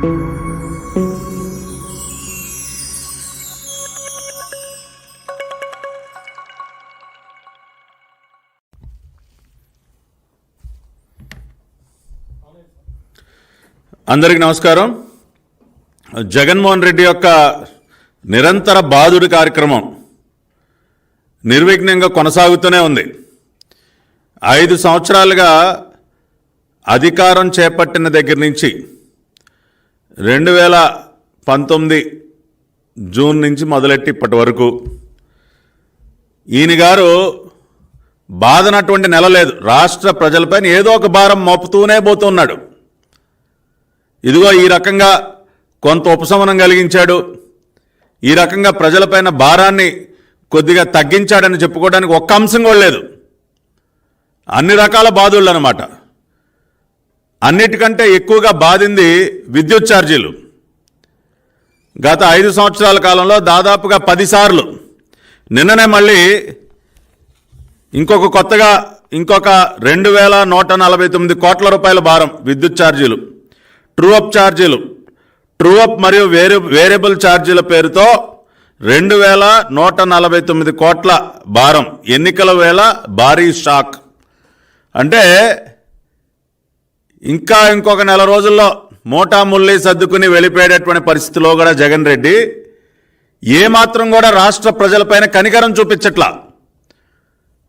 అందరికీ నమస్కారం. జగన్మోహన్ రెడ్డి యొక్క నిరంతర బాధుడి కార్యక్రమం నిర్విఘ్నంగా కొనసాగుతూనే ఉంది. ఐదు సంవత్సరాలుగా అధికారం చేపట్టిన దగ్గర నుంచి రెండు వేల పంతొమ్మిది జూన్ నుంచి మొదలెట్టి ఇప్పటి వరకు ఈయన గారు బాధనటువంటి నెల లేదు. రాష్ట్ర ప్రజలపైన ఏదో ఒక భారం మోపుతూనే పోతున్నాడు. ఇదిగో ఈ రకంగా కొంత ఉపశమనం కలిగించాడు. ఈ రకంగా ప్రజలపైన భారాన్ని కొద్దిగా తగ్గించాడని చెప్పుకోవడానికి ఒక్క అంశం కూడా లేదు. అన్ని రకాల బాధుళ్ళు అనమాట అన్నిటికంటే ఎక్కువగా బాధింది విద్యుత్ ఛార్జీలు. గత ఐదు సంవత్సరాల కాలంలో దాదాపుగా పదిసార్లు. నిన్ననే మళ్ళీ ఇంకొక కొత్తగా ఇంకొక రెండు వేల నూట నలభై తొమ్మిది కోట్ల రూపాయల భారం విద్యుత్ ఛార్జీలు. ట్రూఅప్ ఛార్జీలు. ట్రూ అప్ మరియు వేరే వేరియబుల్ ఛార్జీల పేరుతో రెండు వేల నూట నలభై తొమ్మిది కోట్ల భారం. ఎన్నికల వేళ భారీ షాక్. అంటే ఇంకా ఇంకొక నెల రోజుల్లో మోటా ముల్లి సర్దుకుని వెళ్ళిపోయేటటువంటి పరిస్థితిలో కూడా జగన్ రెడ్డి ఏమాత్రం కూడా రాష్ట్ర ప్రజలపైన కనికరం చూపించట్లా.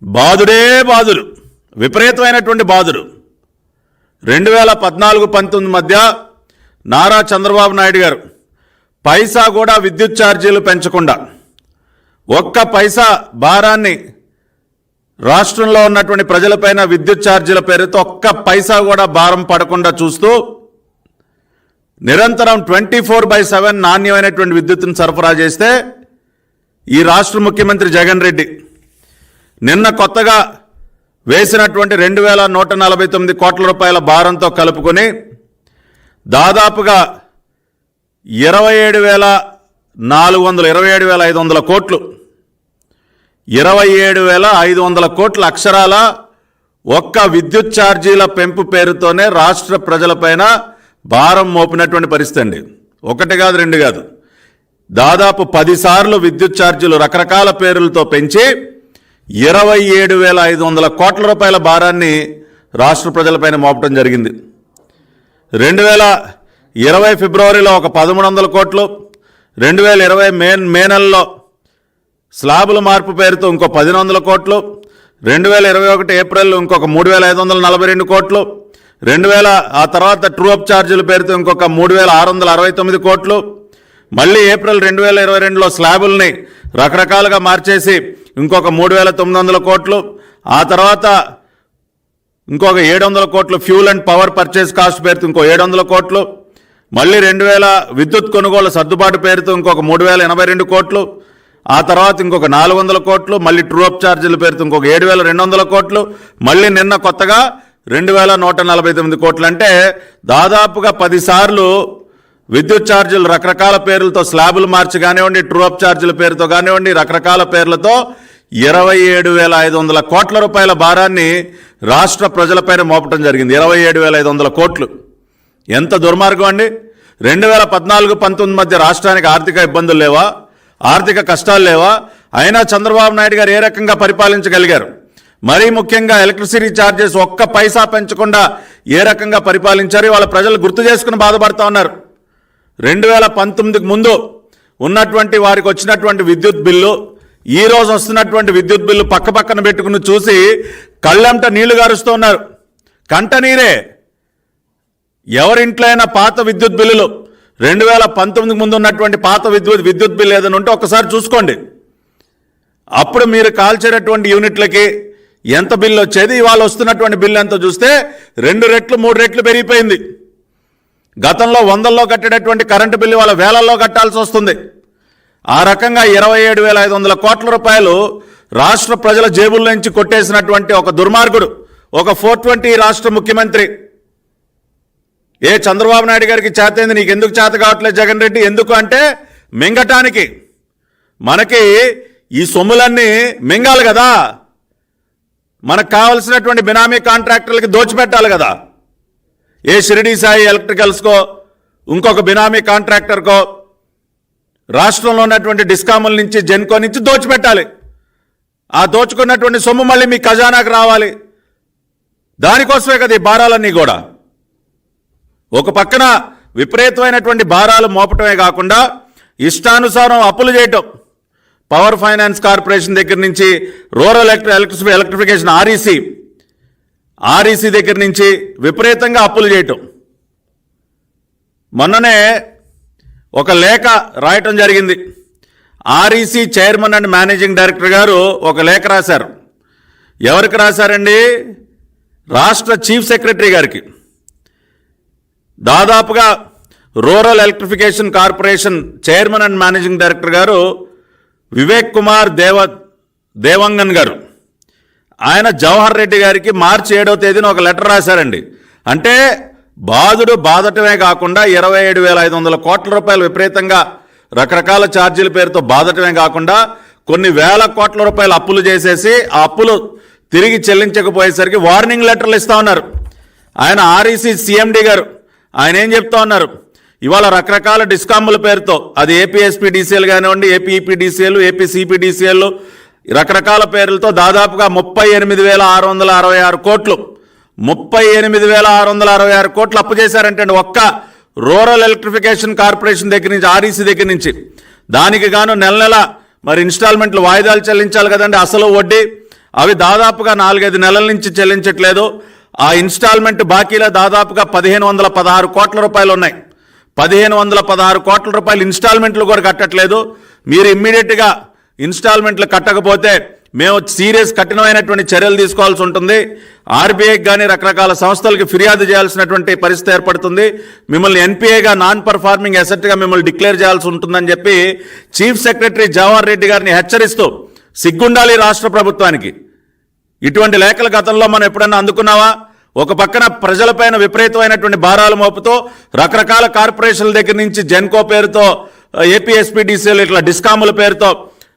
బాధుడే బాధుడు విపరీతమైనటువంటి బాధుడు రెండు వేల పద్నాలుగు పంతొమ్మిది మధ్య నారా చంద్రబాబు నాయుడు గారు పైసా కూడా విద్యుత్ ఛార్జీలు పెంచకుండా ఒక్క పైసా భారాన్ని రాష్ట్రంలో ఉన్నటువంటి ప్రజలపైన విద్యుత్ ఛార్జీల పేరుతో ఒక్క పైసా కూడా భారం పడకుండా చూస్తూ నిరంతరం ట్వంటీ ఫోర్ బై సెవెన్ నాణ్యమైనటువంటి విద్యుత్తును సరఫరా చేస్తే ఈ రాష్ట్ర ముఖ్యమంత్రి జగన్ రెడ్డి నిన్న కొత్తగా వేసినటువంటి రెండు వేల నూట నలభై తొమ్మిది కోట్ల రూపాయల భారంతో కలుపుకొని దాదాపుగా ఇరవై ఏడు వేల నాలుగు వందల ఇరవై ఏడు వేల ఐదు వందల కోట్లు ఇరవై ఏడు వేల ఐదు వందల కోట్ల అక్షరాల ఒక్క విద్యుత్ ఛార్జీల పెంపు పేరుతోనే రాష్ట్ర ప్రజలపైన భారం మోపినటువంటి పరిస్థితి అండి. ఒకటి కాదు రెండు కాదు. దాదాపు పదిసార్లు విద్యుత్ ఛార్జీలు రకరకాల పేర్లతో పెంచి ఇరవై ఏడు వేల ఐదు వందల కోట్ల రూపాయల భారాన్ని రాష్ట్ర ప్రజలపైన మోపడం జరిగింది. రెండు వేల ఇరవై ఫిబ్రవరిలో ఒక పదమూడు వందల కోట్లు రెండు వేల ఇరవై మే మే నెలలో స్లాబుల మార్పు పేరుతో ఇంకో పదిహేను వందల కోట్లు రెండు వేల ఇరవై ఒకటి ఏప్రిల్ ఇంకొక మూడు వేల ఐదు వందల నలభై రెండు కోట్లు రెండు వేల ఆ తర్వాత ట్రూ అప్ ఛార్జీల పేరుతో ఇంకొక మూడు వేల ఆరు వందల అరవై తొమ్మిది కోట్లు. మళ్ళీ ఏప్రిల్ రెండు వేల ఇరవై రెండులో స్లాబుల్ని రకరకాలుగా మార్చేసి ఇంకొక మూడు వేల తొమ్మిది వందల కోట్లు ఆ తర్వాత ఇంకొక ఏడు వందల కోట్లు fuel and power purchase cost పేరుతో ఇంకో ఏడు వందల కోట్లు. మళ్ళీ రెండు వేల విద్యుత్ కొనుగోలు సర్దుబాటు పేరుతో ఇంకొక మూడు వేల ఎనభై రెండు కోట్లు. ఆ తర్వాత ఇంకొక నాలుగు వందల కోట్లు మళ్ళీ ట్రూ అప్ ఛార్జీల పేరుతో ఇంకొక ఏడు వేల రెండు వందల కోట్లు మళ్ళీ నిన్న కొత్తగా రెండు వేల నూట నలభై తొమ్మిది కోట్లు అంటే దాదాపుగా పదిసార్లు విద్యుత్ ఛార్జీలు రకరకాల పేర్లతో స్లాబులు మార్చి కానివ్వండి ట్రూ అప్ ఛార్జీల పేరుతో కానివ్వండి రకరకాల పేర్లతో ఇరవై ఏడు వేల ఐదు వందల కోట్ల రూపాయల భారాన్ని రాష్ట్ర ప్రజలపైన మోపటం జరిగింది. ఇరవై ఏడు వేల ఐదు వందల కోట్లు. ఎంత దుర్మార్గం అండి? రెండు వేల పద్నాలుగు పంతొమ్మిది మధ్య రాష్ట్రానికి ఆర్థిక ఇబ్బందులు లేవా? ఆర్థిక కష్టాలు లేవా? అయినా చంద్రబాబు నాయుడు గారు ఏ రకంగా పరిపాలించగలిగారు? మరీ ముఖ్యంగా ఎలక్ట్రిసిటీ ఛార్జెస్ ఒక్క పైసా పెంచకుండా ఏ రకంగా పరిపాలించారు? వాళ్ళ ప్రజలు గుర్తు చేసుకుని బాధపడుతూ ఉన్నారు. రెండు వేల పంతొమ్మిదికి ముందు ఉన్నటువంటి వారికి వచ్చినటువంటి విద్యుత్ బిల్లు ఈ రోజు వస్తున్నటువంటి విద్యుత్ బిల్లు పక్క పక్కన పెట్టుకుని చూసి కళ్ళంట నీళ్ళు గారుస్తూ ఉన్నారు. కంట నీరే. ఎవరింట్లో అయినా పాత విద్యుత్ బిల్లులు రెండు వేల పంతొమ్మిదికి ముందు ఉన్నటువంటి పాత విద్యుత్ విద్యుత్ బిల్ ఏదైనా ఉంటే ఒకసారి చూసుకోండి. అప్పుడు మీరు కాల్చేటటువంటి యూనిట్లకి ఎంత బిల్లు వచ్చేది? ఇవాళ వస్తున్నటువంటి బిల్లు ఎంత చూస్తే రెండు రెట్లు మూడు రెట్లు పెరిగిపోయింది. గతంలో వందల్లో కట్టేటటువంటి కరెంటు బిల్లు వాళ్ళ వేలల్లో కట్టాల్సి వస్తుంది. ఆ రకంగా ఇరవై ఏడు వేల ఐదు వందల కోట్ల రూపాయలు రాష్ట్ర ప్రజల జేబుల నుంచి కొట్టేసినటువంటి ఒక దుర్మార్గుడు ఒక ఫోర్ ట్వంటీ రాష్ట్ర ముఖ్యమంత్రి ఏ చంద్రబాబు నాయుడు గారికి చేతైంది నీకు ఎందుకు చేత కావట్లేదు జగన్ రెడ్డి? ఎందుకు అంటే మింగటానికి. మనకి ఈ సొమ్ములన్నీ మింగాలి కదా. మనకు కావలసినటువంటి బినామీ కాంట్రాక్టర్లకి దోచిపెట్టాలి కదా. ఏ షిరిడి సాయి ఎలక్ట్రికల్స్కో ఇంకొక బినామీ కాంట్రాక్టర్కో రాష్ట్రంలో ఉన్నటువంటి డిస్కాముల నుంచి జెన్కో నుంచి దోచిపెట్టాలి. ఆ దోచుకున్నటువంటి సొమ్ము మళ్ళీ మీ ఖజానాకు రావాలి. దానికోసమే కదా ఈ భారాలన్నీ కూడా. ఒక పక్కన విపరీతమైనటువంటి భారాలు మోపటమే కాకుండా ఇష్టానుసారం అప్పులు చేయటం. పవర్ ఫైనాన్స్ కార్పొరేషన్ దగ్గర నుంచి rural electri electrici electrification REC REC దగ్గర నుంచి విపరీతంగా అప్పులు చేయటం. మొన్ననే ఒక లేఖ రాయటం జరిగింది. REC chairman and managing director గారు ఒక లేఖ రాశారు. ఎవరికి రాశారండి? రాష్ట్ర చీఫ్ సెక్రటరీ గారికి. దాదాపుగా rural electrification corporation chairman and managing director గారు వివేక్ కుమార్ దేవ దేవంగన్ గారు. ఆయన జవహర్ రెడ్డి గారికి మార్చి ఏడవ తేదీన ఒక లెటర్ రాశారండి. అంటే బాధుడు బాధటమే కాకుండా ఇరవై ఏడు వేల ఐదు వందల కోట్ల రూపాయలు విపరీతంగా రకరకాల ఛార్జీల పేరుతో బాధటమే కాకుండా కొన్ని వేల కోట్ల రూపాయలు అప్పులు చేసేసి ఆ అప్పులు తిరిగి చెల్లించకపోయేసరికి వార్నింగ్ లెటర్లు ఇస్తా ఉన్నారు. ఆయన ఆర్ఈసీ సీఎండీ గారు. ఆయన ఏం చెప్తా ఉన్నారు? ఇవాళ రకరకాల డిస్కాముల పేరుతో అది ఏపీఎస్పీడీసీఎల్ కానివ్వండి ఏపీఈపీడీసీఎల్ ఏపీసీపీడీసీఎల్ రకరకాల పేర్లతో దాదాపుగా ముప్పై ఎనిమిది వేల ఆరు వందల అరవై ఆరు కోట్లు ముప్పై ఎనిమిది వేల ఆరు వందల అరవై ఆరు కోట్లు అప్పు చేశారంటే ఒక్క రూరల్ ఎలక్ట్రిఫికేషన్ కార్పొరేషన్ దగ్గర నుంచి ఆర్ఈసీ దగ్గర నుంచి. దానికి గాను నెల నెల మరి ఇన్స్టాల్మెంట్లు వాయిదాలు చెల్లించాలి కదండి అసలు వడ్డీ. అవి దాదాపుగా నాలుగైదు నెలల నుంచి చెల్లించట్లేదు. ఆ ఇన్స్టాల్మెంట్ బాకీలో దాదాపుగా పదిహేను వందల పదహారు కోట్ల రూపాయలు ఉన్నాయి. పదిహేను వందల పదహారు కోట్ల రూపాయలు ఇన్స్టాల్మెంట్లు కూడా కట్టట్లేదు. మీరు ఇమ్మీడియట్గా ఇన్స్టాల్మెంట్లు కట్టకపోతే మేము సీరియస్ కఠినమైనటువంటి చర్యలు తీసుకోవాల్సి ఉంటుంది. ఆర్బీఐకి కానీ రకరకాల సంస్థలకు ఫిర్యాదు చేయాల్సినటువంటి పరిస్థితి ఏర్పడుతుంది. మిమ్మల్ని ఎన్పిఏగా నాన్ పర్ఫార్మింగ్ అసెట్గా మిమ్మల్ని డిక్లేర్ చేయాల్సి ఉంటుందని చెప్పి చీఫ్ సెక్రటరీ జవహర్ రెడ్డి గారిని హెచ్చరిస్తూ సిగ్గుండాలి రాష్ట్ర ప్రభుత్వానికి. ఇటువంటి లేఖల గతంలో మనం ఎప్పుడన్నా అందుకున్నావా? ఒక పక్కన ప్రజలపైన విపరీతమైనటువంటి భారాలు మోపుతూ రకరకాల కార్పొరేషన్ల దగ్గర నుంచి జెన్కో పేరుతో ఏపీఎస్పీడీసీలు ఇట్లా డిస్కాముల పేరుతో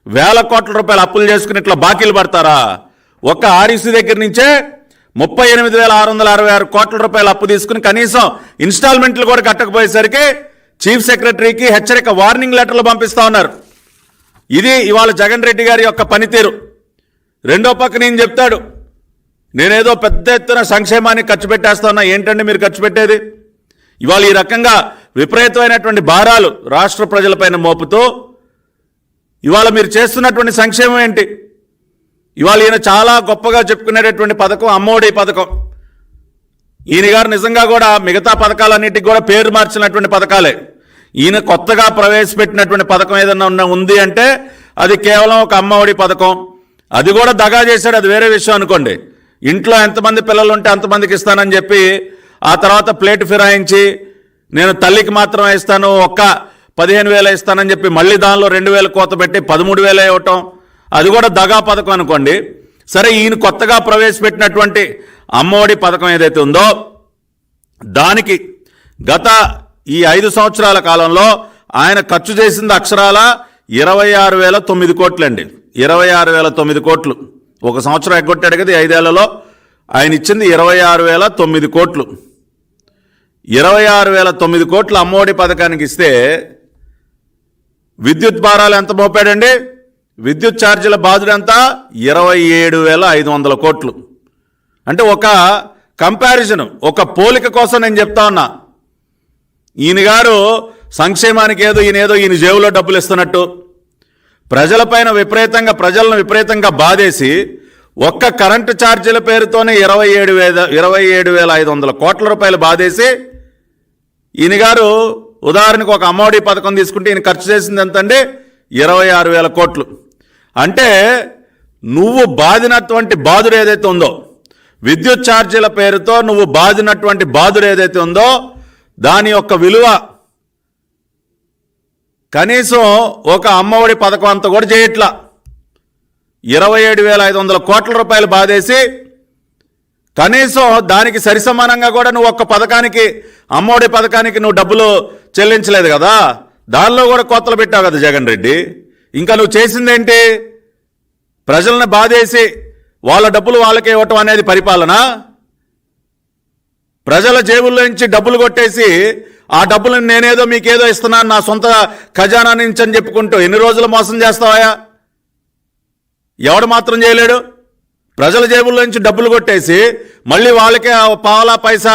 వేల కోట్ల రూపాయలు అప్పులు చేసుకుని ఇట్లా బాకీలు పడతారా? ఒక్క ఆర్ఈసీ దగ్గర నుంచే ముప్పై ఎనిమిది వేల ఆరు వందల అరవై ఆరు కోట్ల రూపాయలు అప్పు తీసుకుని కనీసం ఇన్స్టాల్మెంట్లు కూడా కట్టకపోయేసరికి చీఫ్ సెక్రటరీకి హెచ్చరిక వార్నింగ్ లెటర్లు పంపిస్తా ఉన్నారు. ఇది ఇవాళ జగన్ రెడ్డి గారి యొక్క పనితీరు. రెండో పక్క నేను చెప్తాడు. నేనేదో పెద్ద ఎత్తున సంక్షేమాన్ని ఖర్చు పెట్టేస్తున్నా ఏంటండి మీరు ఖర్చు పెట్టేది? ఇవాళ ఈ రకంగా విపరీతమైనటువంటి భారాలు రాష్ట్ర ప్రజలపైన మోపుతూ ఇవాళ మీరు చేస్తున్నటువంటి సంక్షేమం ఏంటి? ఇవాళ ఈయన చాలా గొప్పగా చెప్పుకునేటటువంటి పథకం అమ్మఒడి పథకం. ఈయన గారు నిజంగా కూడా మిగతా పథకాలన్నిటికి కూడా పేరు మార్చినటువంటి పథకాలే. ఈయన కొత్తగా ప్రవేశపెట్టినటువంటి పథకం ఏదన్నా ఉన్న ఉంది అంటే అది కేవలం ఒక అమ్మఒడి పథకం. అది కూడా దగా చేశాడు అది వేరే విషయం అనుకోండి. ఇంట్లో ఎంతమంది పిల్లలు ఉంటే అంతమందికి ఇస్తానని చెప్పి ఆ తర్వాత ప్లేట్ ఫిరాయించి నేను తల్లికి మాత్రమే ఇస్తాను ఒక్క పదిహేను వేలు ఇస్తానని చెప్పి మళ్ళీ దానిలో రెండు వేలు కోత పెట్టి పదమూడు వేలు ఇవ్వటం అది కూడా దగా పథకం అనుకోండి. సరే ఈయన కొత్తగా ప్రవేశపెట్టినటువంటి అమ్మఒడి పథకం ఏదైతే ఉందో దానికి గత ఈ ఐదు సంవత్సరాల కాలంలో ఆయన ఖర్చు చేసింది అక్షరాల ఇరవై ఆరు వేల తొమ్మిది కోట్లండి. ఇరవై ఆరు వేల తొమ్మిది కోట్లు. ఒక సంవత్సరం ఎగ్గొట్టాడు కదా ఐదేళ్ళలో ఆయన ఇచ్చింది ఇరవై ఆరు వేల తొమ్మిది కోట్లు. ఇరవై ఆరు వేల తొమ్మిది కోట్లు అమ్మఒడి పథకానికి ఇస్తే విద్యుత్ భారాలు ఎంత మోపాడండి? విద్యుత్ ఛార్జీల బాధుడు ఇరవై ఏడు వేల ఐదు వందల కోట్లు. అంటే ఒక కంపారిజన్ ఒక పోలిక కోసం నేను చెప్తా ఉన్నా. ఈయన గారు సంక్షేమానికి ఏదో ఈయన ఏదో ఈయన జేబులో డబ్బులు ఇస్తున్నట్టు. ప్రజలపైన విపరీతంగా ప్రజలను విపరీతంగా బాధేసి ఒక్క కరెంటు ఛార్జీల పేరుతోనే ఇరవై ఏడు వేల ఇరవై ఏడు వేల ఐదు వందల కోట్ల రూపాయలు బాధేసి ఈయన గారు ఉదాహరణకు ఒక అమ్మఒడి పథకం తీసుకుంటే ఈయన ఖర్చు చేసింది ఎంతండి? ఇరవై ఆరు వేల కోట్లు. అంటే నువ్వు బాధినటువంటి బాధుడు ఏదైతే ఉందో విద్యుత్ ఛార్జీల పేరుతో నువ్వు బాధినటువంటి బాధుడు ఏదైతే ఉందో దాని యొక్క విలువ కనీసం ఒక అమ్మఒడి పథకం అంత కూడా చేయట్లా. ఇరవై ఏడు వేల ఐదు వందల కోట్ల రూపాయలు బాధేసి కనీసం దానికి సరిసమానంగా కూడా నువ్వు ఒక్క పథకానికి అమ్మఒడి పథకానికి నువ్వు డబ్బులు చెల్లించలేదు కదా. దానిలో కూడా కోతలు పెట్టావు కదా జగన్ రెడ్డి. ఇంకా నువ్వు చేసిందేంటి? ప్రజలను బాధేసి వాళ్ళ డబ్బులు వాళ్ళకే ఇవ్వటం అనేది పరిపాలన. ప్రజల జేబుల్లో నుంచి డబ్బులు కొట్టేసి ఆ డబ్బులను నేనేదో మీకేదో ఇస్తున్నాను నా సొంత ఖజానా నుంచి అని చెప్పుకుంటూ ఎన్ని రోజులు మోసం చేస్తావాయా ఎవడు మాత్రం చేయలేడు? ప్రజల జేబుల్లో నుంచి డబ్బులు కొట్టేసి మళ్ళీ వాళ్ళకే ఆ పావలా పైసా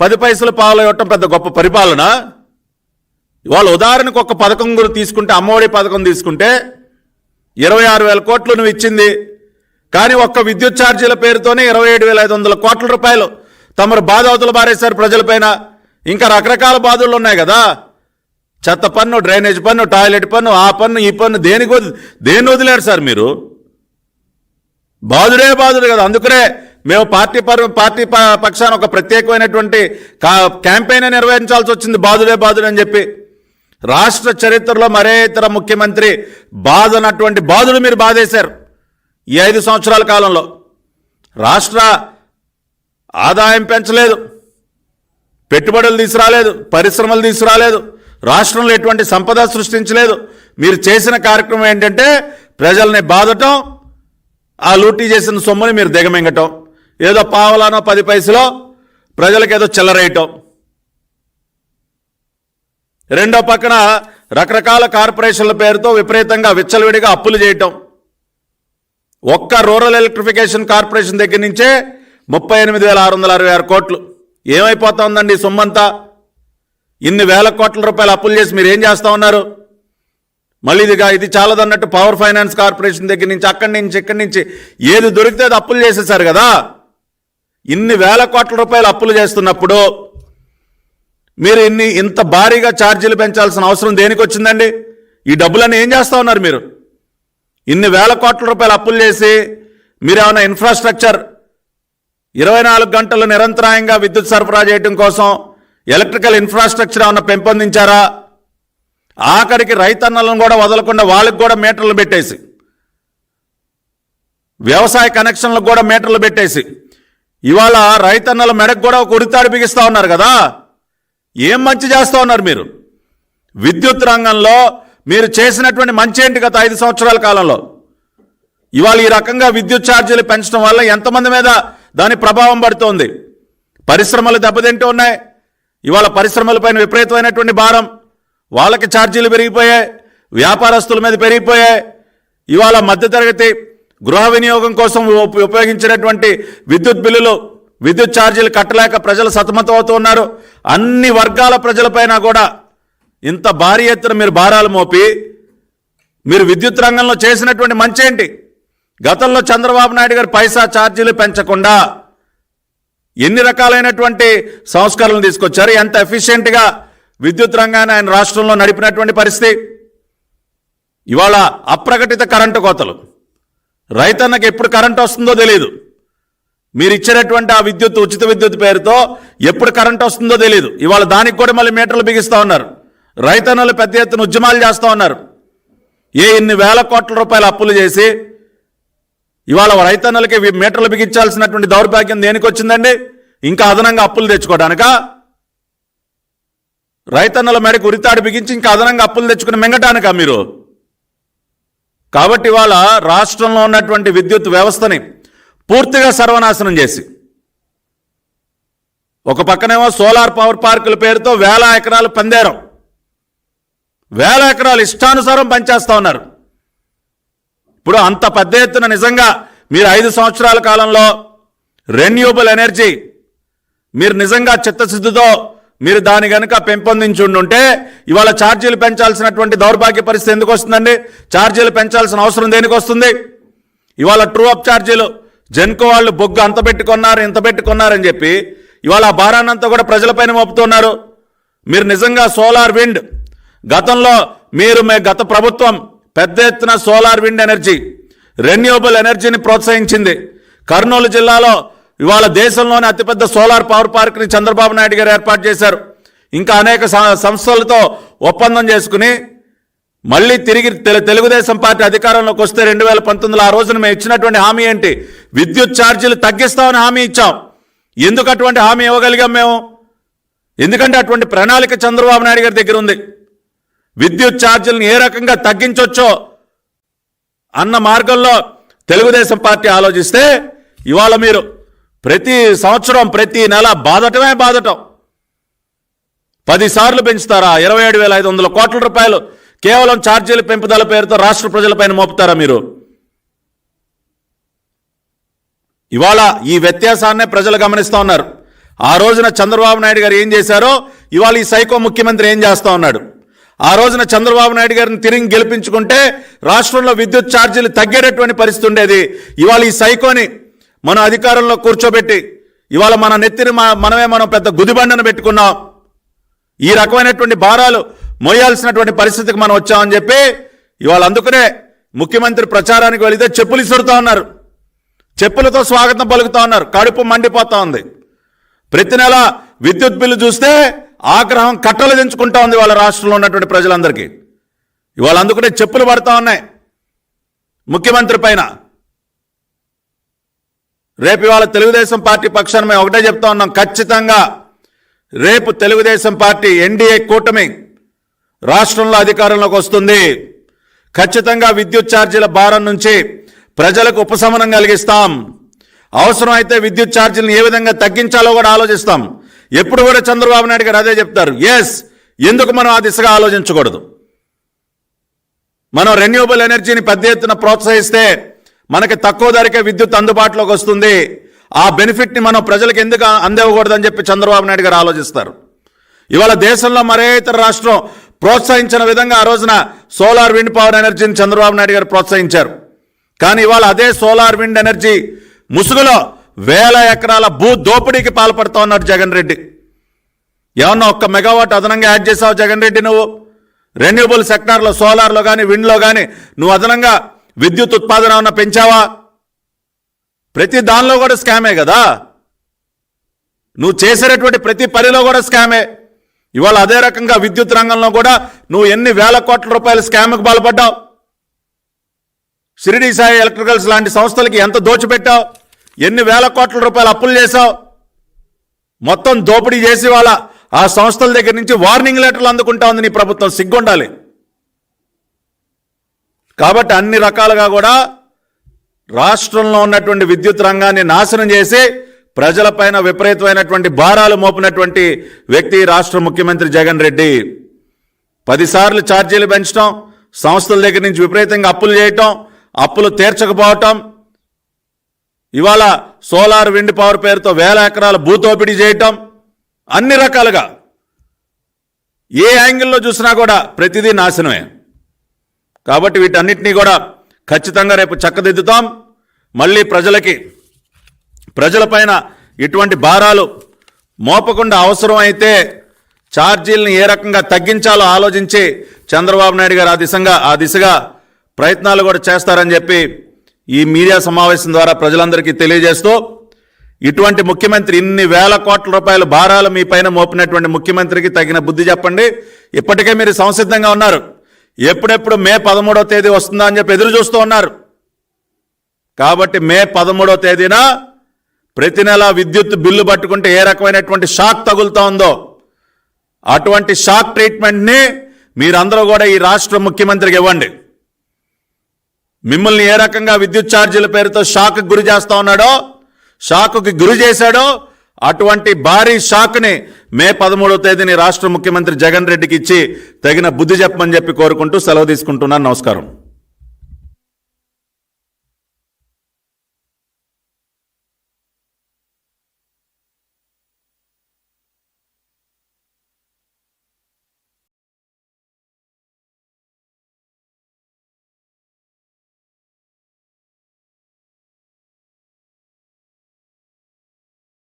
పది పైసలు పావలా ఇవ్వటం పెద్ద గొప్ప పరిపాలన. ఇవాళ ఉదాహరణకు ఒక పథకం గురి తీసుకుంటే అమ్మఒడి పథకం తీసుకుంటే ఇరవై ఆరు వేల కోట్లు నువ్వు ఇచ్చింది. కానీ ఒక్క విద్యుత్ ఛార్జీల పేరుతోనే ఇరవై ఏడు వేల ఐదు వందల కోట్ల రూపాయలు తమరు బాధవతలు బారేశారు ప్రజలపైన ఇంకా రకరకాల బాధలు ఉన్నాయి కదా. చెత్త పన్ను డ్రైనేజ్ పన్ను టాయిలెట్ పన్ను ఆ పన్ను ఈ పన్ను దేనికి దేన్ని వదిలేరు సార్ మీరు? బాధుడే బాధుడు కదా. అందుకనే మేము పార్టీ పర్ పార్టీ పక్షాన ఒక ప్రత్యేకమైనటువంటి కా- క్యాంపెయిన్ నిర్వహించాల్సి వచ్చింది. బాధుడే బాధుడు అని చెప్పి. రాష్ట్ర చరిత్రలో మరే ఇతర ముఖ్యమంత్రి బాధనటువంటి బాధుడు మీరు బాధేశారు ఈ ఐదు సంవత్సరాల కాలంలో. రాష్ట్ర ఆదాయం పెంచలేదు. పెట్టుబడులు తీసుకురాలేదు పరిశ్రమలు తీసుకురాలేదు రాష్ట్రంలో ఎటువంటి సంపద సృష్టించలేదు. మీరు చేసిన కార్యక్రమం ఏంటంటే ప్రజల్ని బాధటం ఆ లూటీ చేసిన సొమ్ముని మీరు దిగమింగటం. ఏదో పావలానో పది పైసలో ప్రజలకు ఏదో చిల్లరేయటం. రెండో పక్కన రకరకాల కార్పొరేషన్ల పేరుతో విపరీతంగా విచ్చలవిడిగా అప్పులు చేయటం. ఒక్క రూరల్ ఎలక్ట్రిఫికేషన్ కార్పొరేషన్ దగ్గర నుంచే ముప్పై ఎనిమిది వేల ఆరు వందల అరవై ఆరు కోట్లు. ఏమైపోతా ఉందండి సొమ్మంతా? ఇన్ని వేల కోట్ల రూపాయలు అప్పులు చేసి మీరు ఏం చేస్తూ ఉన్నారు? మళ్ళీ ఇదిగా ఇది చాలదన్నట్టు పవర్ ఫైనాన్స్ కార్పొరేషన్ దగ్గర నుంచి అక్కడి నుంచి ఇక్కడి నుంచి ఏది దొరికితే అది అప్పులు చేసేసారు కదా? ఇన్ని వేల కోట్ల రూపాయలు అప్పులు చేస్తున్నప్పుడు మీరు ఇన్ని ఇంత భారీగా ఛార్జీలు పెంచాల్సిన అవసరం దేనికి వచ్చిందండి? ఈ డబ్బులన్నీ ఏం చేస్తూ ఉన్నారు మీరు? ఇన్ని వేల కోట్ల రూపాయలు అప్పులు చేసి మీరు ఏమైనా ఇన్ఫ్రాస్ట్రక్చర్ ఇరవై నాలుగు గంటలు నిరంతరాయంగా విద్యుత్ సరఫరా చేయడం కోసం ఎలక్ట్రికల్ ఇన్ఫ్రాస్ట్రక్చర్ ఏమన్నా పెంపొందించారా? ఆఖరికి రైతన్నలను కూడా వదలకుండా వాళ్ళకి కూడా మీటర్లు పెట్టేసి వ్యవసాయ కనెక్షన్లకు కూడా మీటర్లు పెట్టేసి ఇవాళ రైతన్నల మెడకు కూడా ఒక ఉడితాడు బిగిస్తూ ఉన్నారు కదా? ఏం మంచి చేస్తూ ఉన్నారు మీరు? విద్యుత్ రంగంలో మీరు చేసినటువంటి మంచి ఏంటి గత ఐదు సంవత్సరాల కాలంలో? ఇవాళ ఈ రకంగా విద్యుత్ ఛార్జీలు పెంచడం వల్ల ఎంతమంది మీద దాని ప్రభావం పడుతోంది. పరిశ్రమలు దెబ్బతింటూ ఉన్నాయి. ఇవాళ పరిశ్రమలపైన విపరీతమైనటువంటి భారం. వాళ్ళకి ఛార్జీలు పెరిగిపోయాయి. వ్యాపారస్తుల మీద పెరిగిపోయాయి. ఇవాళ మధ్యతరగతి గృహ వినియోగం కోసం ఉపయోగించినటువంటి విద్యుత్ బిల్లులు విద్యుత్ ఛార్జీలు కట్టలేక ప్రజలు సతమతం అవుతూ ఉన్నారు. అన్ని వర్గాల ప్రజలపైన కూడా ఇంత భారీ ఎత్తున మీరు భారాలు మోపి మీరు విద్యుత్ రంగంలో చేసినటువంటి మంచి ఏంటి గతంలో చంద్రబాబు నాయుడు గారు పైసా ఛార్జీలు పెంచకుండా ఎన్ని రకాలైనటువంటి సంస్కరణలు తీసుకొచ్చారు ఎంత ఎఫిషియెంట్గా విద్యుత్ రంగాన్ని ఆయన రాష్ట్రంలో నడిపినటువంటి పరిస్థితి. ఇవాళ అప్రకటిత కరెంటు కోతలు. రైతన్నకి ఎప్పుడు కరెంటు వస్తుందో తెలియదు మీరు ఇచ్చినటువంటి ఆ విద్యుత్ ఉచిత విద్యుత్ పేరుతో ఎప్పుడు కరెంట్ వస్తుందో తెలియదు ఇవాళ దానికి కూడా మళ్ళీ మీటర్లు బిగిస్తూ ఉన్నారు. రైతన్నలు పెద్ద ఎత్తున ఉద్యమాలు చేస్తూ ఉన్నారు. ఏ ఇన్ని వేల కోట్ల రూపాయలు అప్పులు చేసి ఇవాళ రైతన్నులకి మీటర్లు బిగించాల్సినటువంటి దౌర్భాగ్యం దేనికి వచ్చిందండి? ఇంకా అదనంగా అప్పులు తెచ్చుకోవడానికా? రైతన్నుల మేరకు ఉరితాడు బిగించి ఇంకా అదనంగా అప్పులు తెచ్చుకుని మింగటానికా మీరు? కాబట్టి ఇవాళ రాష్ట్రంలో ఉన్నటువంటి విద్యుత్ వ్యవస్థని పూర్తిగా సర్వనాశనం చేసి ఒక పక్కనేమో సోలార్ పవర్ పార్కుల పేరుతో వేల ఎకరాలు పందేరం. వేల ఎకరాలు ఇష్టానుసారం పనిచేస్తూ ఉన్నారు. ఇప్పుడు అంత పెద్ద ఎత్తున నిజంగా మీరు ఐదు సంవత్సరాల కాలంలో రెన్యూబుల్ ఎనర్జీ మీరు నిజంగా చిత్తశుద్ధితో మీరు దాని కనుక పెంపొందించి ఉండుంటే ఇవాళ ఛార్జీలు పెంచాల్సినటువంటి దౌర్భాగ్య పరిస్థితి ఎందుకు వస్తుందండి? ఛార్జీలు పెంచాల్సిన అవసరం దేనికి వస్తుంది? ఇవాళ ట్రూ అప్ ఛార్జీలు జెన్కో వాళ్ళు బొగ్గు అంత పెట్టుకున్నారు ఇంత పెట్టుకున్నారని చెప్పి ఇవాళ ఆ భారాన్నంతా కూడా ప్రజలపైన మోపుతున్నారు. మీరు నిజంగా సోలార్ విండ్ గతంలో మీరు మే గత ప్రభుత్వం పెద్ద ఎత్తున సోలార్ విండ్ ఎనర్జీ రెన్యూబుల్ ఎనర్జీని ప్రోత్సహించింది. కర్నూలు జిల్లాలో ఇవాళ దేశంలోనే అతిపెద్ద సోలార్ పవర్ పార్క్ని చంద్రబాబు నాయుడు గారు ఏర్పాటు చేశారు. ఇంకా అనేక సంస్థలతో ఒప్పందం చేసుకుని మళ్ళీ తిరిగి తెలుగుదేశం పార్టీ అధికారంలోకి వస్తే రెండు వేల పంతొమ్మిదిలో ఆ రోజున మేము ఇచ్చినటువంటి హామీ ఏంటి? విద్యుత్ ఛార్జీలు తగ్గిస్తామని హామీ ఇచ్చాం. ఎందుకు అటువంటి హామీ ఇవ్వగలిగాం మేము? ఎందుకంటే అటువంటి ప్రణాళిక చంద్రబాబు నాయుడు గారి దగ్గర ఉంది. విద్యుత్ ఛార్జీలను ఏ రకంగా తగ్గించవచ్చో అన్న మార్గంలో తెలుగుదేశం పార్టీ ఆలోచిస్తే ఇవాళ మీరు ప్రతి సంవత్సరం ప్రతి నెల బాధటమే బాధటం. పదిసార్లు పెంచుతారా? ఇరవై ఏడు వేల ఐదు వందల కోట్ల రూపాయలు కేవలం ఛార్జీల పెంపుదల పేరుతో రాష్ట్ర ప్రజలపైన మోపుతారా మీరు? ఇవాళ ఈ వ్యత్యాసాన్నే ప్రజలు గమనిస్తూ ఉన్నారు. ఆ రోజున చంద్రబాబు నాయుడు గారు ఏం చేశారో ఇవాళ ఈ సైకో ముఖ్యమంత్రి ఏం చేస్తూ ఉన్నాడు? ఆ రోజున చంద్రబాబు నాయుడు గారిని తిరిగి గెలిపించుకుంటే రాష్ట్రంలో విద్యుత్ ఛార్జీలు తగ్గేటటువంటి పరిస్థితి ఉండేది. ఇవాళ ఈ సైకోని మనం అధికారంలో కూర్చోబెట్టి ఇవాళ మన నెత్తిని మనమే మనం పెద్ద గుదిబండను పెట్టుకున్నాం. ఈ రకమైనటువంటి భారాలు మోయాల్సినటువంటి పరిస్థితికి మనం వచ్చామని చెప్పి ఇవాళ అందుకనే ముఖ్యమంత్రి ప్రచారానికి వెళితే చెప్పులు ఇసురుతూ ఉన్నారు. చెప్పులతో స్వాగతం పలుకుతా ఉన్నారు. కడుపు మండిపోతూ ఉంది. ప్రతి నెల విద్యుత్ బిల్లు చూస్తే ఆగ్రహం కట్టలు దించుకుంటా ఉంది వాళ్ళ రాష్ట్రంలో ఉన్నటువంటి ప్రజలందరికీ. ఇవాళ అందుకనే చెప్పులు పడతా ఉన్నాయి. ముఖ్యమంత్రి పైన. రేపు ఇవాళ తెలుగుదేశం పార్టీ పక్షాన్ని మేము ఒకటే చెప్తా ఉన్నాం. ఖచ్చితంగా రేపు తెలుగుదేశం పార్టీ ఎన్డీఏ కూటమి రాష్ట్రంలో అధికారంలోకి వస్తుంది. ఖచ్చితంగా విద్యుత్ ఛార్జీల భారం నుంచి ప్రజలకు ఉపశమనం కలిగిస్తాం. అవసరమైతే విద్యుత్ ఛార్జీలను ఏ విధంగా తగ్గించాలో కూడా ఆలోచిస్తాం. ఎప్పుడు కూడా చంద్రబాబు నాయుడు గారు అదే చెప్తారు. ఎస్ ఎందుకు మనం ఆ దిశగా ఆలోచించకూడదు? మనం రెన్యూబుల్ ఎనర్జీని పెద్ద ఎత్తున ప్రోత్సహిస్తే మనకి తక్కువ ధరకే విద్యుత్ అందుబాటులోకి వస్తుంది. ఆ బెనిఫిట్ని మనం ప్రజలకు ఎందుకు అందివ్వకూడదని చెప్పి చంద్రబాబు నాయుడు గారు ఆలోచిస్తారు. ఇవాళ దేశంలో మరే ఇతర రాష్ట్రం ప్రోత్సహించిన విధంగా ఆ రోజున సోలార్ విండ్ పవర్ ఎనర్జీని చంద్రబాబు నాయుడు గారు ప్రోత్సహించారు. కానీ ఇవాళ అదే సోలార్ విండ్ ఎనర్జీ ముసుగులో వేల ఎకరాల భూ దోపిడీకి పాల్పడుతూ ఉన్నారు జగన్ రెడ్డి. ఏమన్నా ఒక్క మెగావాట్ అదనంగా యాడ్ చేసావు జగన్ రెడ్డి నువ్వు? రెన్యూబుల్ సెక్టార్లో సోలార్లో కానీ విండ్లో కానీ నువ్వు అదనంగా విద్యుత్ ఉత్పాదన ఏమన్నా పెంచావా? ప్రతి దానిలో కూడా స్కామే కదా? నువ్వు చేసేటటువంటి ప్రతి పనిలో కూడా స్కామే. ఇవాళ అదే రకంగా విద్యుత్ రంగంలో కూడా నువ్వు ఎన్ని వేల కోట్ల రూపాయల స్కామ్కి పాల్పడ్డావు? షిరిడి సాయి ఎలక్ట్రికల్స్ లాంటి సంస్థలకి ఎంత దోచిపెట్టావు? ఎన్ని వేల కోట్ల రూపాయలు అప్పులు చేశావు? మొత్తం దోపిడీ చేసి వాళ్ళ ఆ సంస్థల దగ్గర నుంచి వార్నింగ్ లెటర్లు అందుకుంటా ఉంది నీ ప్రభుత్వం. సిగ్గుండాలి. కాబట్టి అన్ని రకాలుగా కూడా రాష్ట్రంలో ఉన్నటువంటి విద్యుత్ రంగాన్ని నాశనం చేసి ప్రజలపైన విపరీతమైనటువంటి భారాలు మోపినటువంటి వ్యక్తి రాష్ట్ర ముఖ్యమంత్రి జగన్ రెడ్డి. పదిసార్లు ఛార్జీలు పెంచడం సంస్థల దగ్గర నుంచి విపరీతంగా అప్పులు చేయటం అప్పులు తీర్చకపోవటం ఇవాళ సోలార్ విండ్ పవర్ పేరుతో వేల ఎకరాల భూతోపిడీ చేయటం అన్ని రకాలుగా ఏ యాంగిల్లో చూసినా కూడా ప్రతిదీ నాశనమే. కాబట్టి వీటన్నిటినీ కూడా ఖచ్చితంగా రేపు చక్కదిద్దుతాం. మళ్ళీ ప్రజలకి ప్రజలపైన ఇటువంటి భారాలు మోపకుండా అవసరం అయితే ఛార్జీలను ఏ రకంగా తగ్గించాలో ఆలోచించి చంద్రబాబు నాయుడు గారు ఆ దిశగా ఆ దిశగా ప్రయత్నాలు కూడా చేస్తారని చెప్పి ఈ మీడియా సమావేశం ద్వారా ప్రజలందరికీ తెలియజేస్తూ ఇటువంటి ముఖ్యమంత్రి ఇన్ని వేల కోట్ల రూపాయల భారాలు మీ పైన మోపినటువంటి ముఖ్యమంత్రికి తగిన బుద్ధి చెప్పండి. ఇప్పటికే మీరు సంసిద్ధంగా ఉన్నారు. ఎప్పుడెప్పుడు మే పదమూడవ తేదీ వస్తుందా అని చెప్పి ఎదురు చూస్తూ ఉన్నారు. కాబట్టి మే పదమూడవ తేదీన ప్రతి నెల విద్యుత్ బిల్లు పట్టుకుంటే ఏ రకమైనటువంటి షాక్ తగులుతూ ఉందో అటువంటి షాక్ ట్రీట్మెంట్ని మీరందరూ కూడా ఈ రాష్ట్ర ముఖ్యమంత్రికి ఇవ్వండి. మిమ్మల్ని ఏ రకంగా విద్యుత్ ఛార్జీల పేరుతో షాక్ గురి చేస్తూ ఉన్నాడో షాక్కి గురి చేశాడో అటువంటి భారీ షాక్ని మే పదమూడవ తేదీని రాష్ట్ర ముఖ్యమంత్రి జగన్ రెడ్డికి ఇచ్చి తగిన బుద్ధి చెప్పమని చెప్పి కోరుకుంటూ సెలవు తీసుకుంటున్నాను. నమస్కారం.